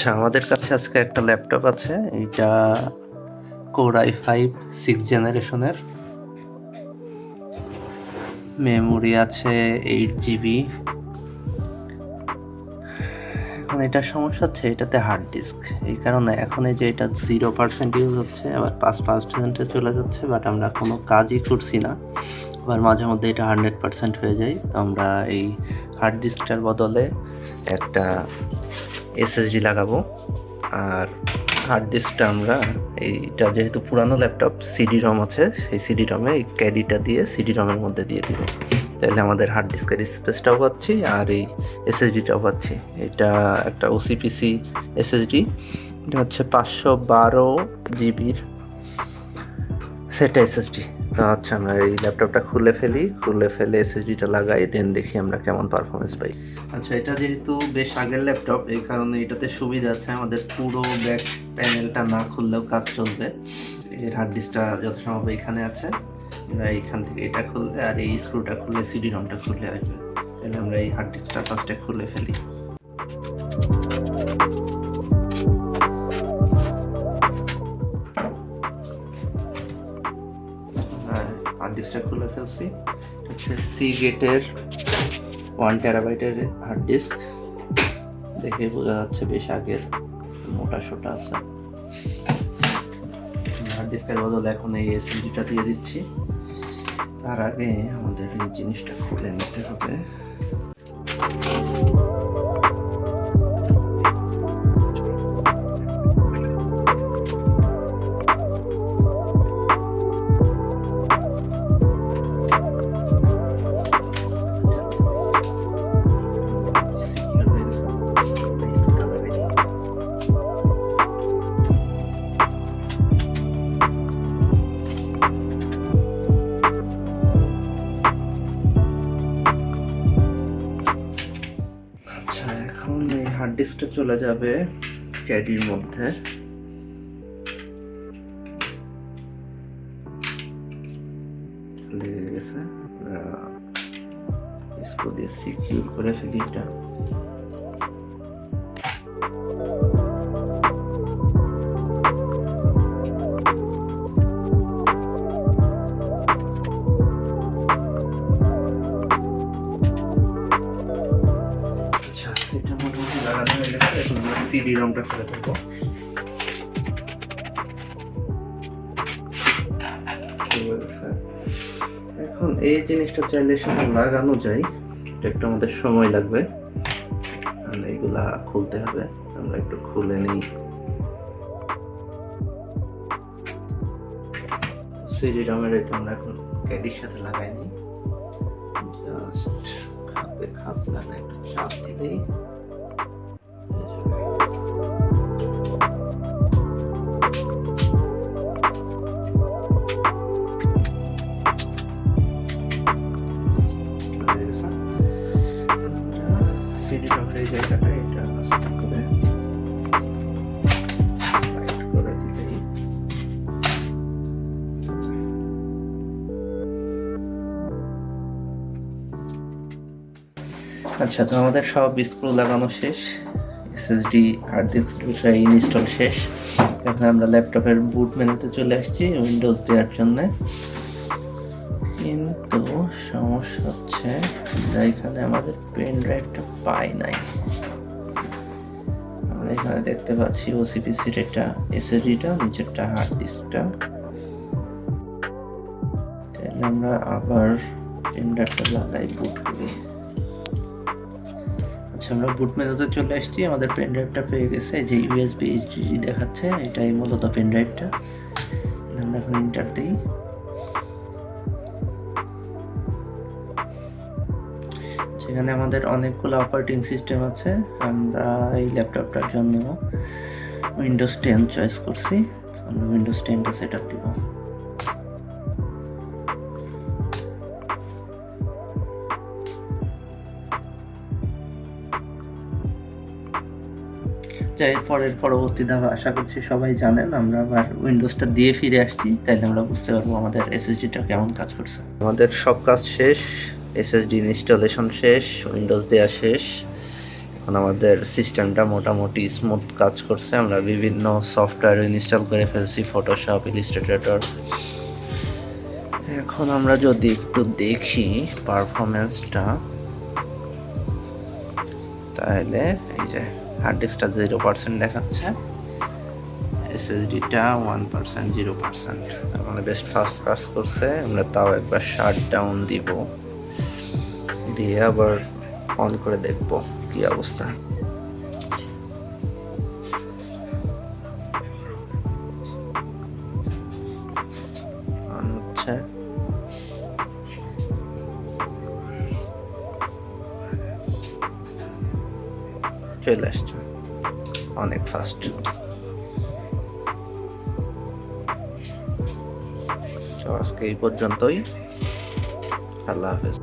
আচ্ছা আমাদের কাছে আজকে একটা ল্যাপটপ আছে এটা কোর আই ফাইভ সিক্স জেনারেশনের মেমোরি আছে এইট জিবি এখন এটার সমস্যা হচ্ছে এটাতে হার্ড ডিস্ক এই কারণে এখন এই যে এটা জিরো পার্সেন্ট ইউজ হচ্ছে, আবার পাঁচ পার্সেন্টে চলে যাচ্ছে বাট আমরা কোনো কাজই করছি না। আবার মাঝে মধ্যে এটা হান্ড্রেড পার্সেন্ট হয়ে যায়। তো আমরা এই হার্ড ডিস্কটার বদলে একটা এসএসডি লাগাবো। আর হার্ড ডিস্কটা আমরা এইটা যেহেতু পুরানো ল্যাপটপ সিডি রম আছে, সেই সিডি রমে এই ক্যাডিটা দিয়ে সিডি রমের মধ্যে দিয়ে দিব। তাহলে আমাদের হার্ড ডিস্কের স্পেসটাও পাচ্ছি আর এই এসএসডিটাও পাচ্ছি। এটা একটা ওসিপিসি এসএসডি এটা হচ্ছে পাঁচশো বারো জিবির সেটা এসএসডি তো হচ্ছে আমরা এই ল্যাপটপটা খুলে ফেলি, খুলে ফেলে এসএসডিটা লাগাই দেন দেখি আমরা কেমন পারফরমেন্স পাই। আচ্ছা এটা যেহেতু বেশ আগের ল্যাপটপ, এই কারণে এটাতে সুবিধা আছে আমাদের পুরো ব্যাক প্যানেলটা না খুললেও কাজ চলবে। এর হার্ড ডিস্কটা যত সম্ভব এখানে আছে। আমরা এইখান থেকে এটা খুললে আর এই স্ক্রুটা খুললে সিডি রমটা খুললে আসবে তাহলে আমরা এই হার্ড ডিস্কটা ফার্স্টে খুলে ফেলি। ডিস্কটা খুলে ফেলছি। হচ্ছে সি গেটের ওয়ান টেরাবাইটের হার্ড ডিস্ক দেখে বোঝা যাচ্ছে বেশ আগের মোটা সোটা আছে। হার্ড ডিস্কের বদলে এখন এই এসএসডিটা দিয়ে দিচ্ছি। তার আগে আমাদের এই জিনিসটা খুলে নিতে হবে। এখন এই হার্ড ডিস্কটা চলে যাবে ক্যাডির মধ্যে। লেগে গেছে স্ক্রু দিয়ে সিকিউর করে ফেলি এটা। সিডি রংটা করে দেবো এখন এই জিনিসটা চাইলে সাথে লাগানো যায়। এটা একটু আমাদের সময় লাগবে। এইগুলা খুলতে হবে। আমরা একটু খুলে নিই। সিডি রঙের এটা আমরা এখন ক্যাডির সাথে লাগাই নিই জাস্ট খাপে খাপ লাগাই, চাপ দিলেই সিডি জায়গাটা, এটা আস্তে করে আচ্ছা তো আমাদের সব স্ক্রু লাগানো শেষ। এসএসডি, হার্ড ডিস্ক দুটা ইনস্টল শেষ। এখন আমরা ল্যাপটপের বুট মেনুতে চলে আসছি উইন্ডোজ দেওয়ার জন্য। কিন্তু সমস্যা হচ্ছে এখানে আমাদের পেন ড্রাইভটা পাই নাই। আমরা এখানে দেখতে পাচ্ছি ওসিপিসির এটা এসএসডিটা নিচেরটা হার্ড ডিস্কটা তাহলে আমরা আবার পেন ড্রাইভটা লাগাই বুট করি। আচ্ছা আমরা বুট মেনুতে চলে আসছি। আমাদের পেন ড্রাইভটা পেয়ে গেছে। যে ইউএসবি এইচডিডি দেখাচ্ছে, এটাই মূলত পেন ড্রাইভটা। আমরা এখন ইন্টার দিই। সেখানে আমাদের অনেকগুলো অপারেটিং সিস্টেম আছে। আমরা এই ল্যাপটপটার জন্য উইন্ডোজ টেন চয়েস করছি। আমরা উইন্ডোজ টেনটা সেট আপ দিব। যাই পরের পরবর্তী ধাপ আশা করছি সবাই জানেন, আমরা আবার উইন্ডোজটা দিয়ে ফিরে আসছি। তাইলে আমরা বুঝতে পারব আমাদের এসএসডিটা কেমন কাজ করছে। আমাদের সব কাজ শেষ। এসএসডি ইনস্টলেশন শেষ, উইন্ডোজ দেওয়া শেষ। এখন আমাদের সিস্টেমটা মোটামুটি স্মুথ কাজ করছে। আমরা বিভিন্ন সফটওয়্যার ইনস্টল করে ফেলছি ফটোশপ ইলিস্ট্রেটর এখন আমরা যদি একটু দেখি পারফরমেন্সটা তাহলে এই যে হার্ড ডিস্কটা জিরো পার্সেন্ট দেখাচ্ছে। এসএসডিটা ওয়ান পার্সেন্ট জিরো পার্সেন্ট আমাদের বেস্ট ফাস্ট কাজ করছে। আমরা তাও একবার শাট ডাউন দিব। দিয়ে আবার অন করে দেখব কি অবস্থা। চলে আসছে। অনেক ফাস্ট আজকে এই পর্যন্তই। আল্লাহ হাফেজ।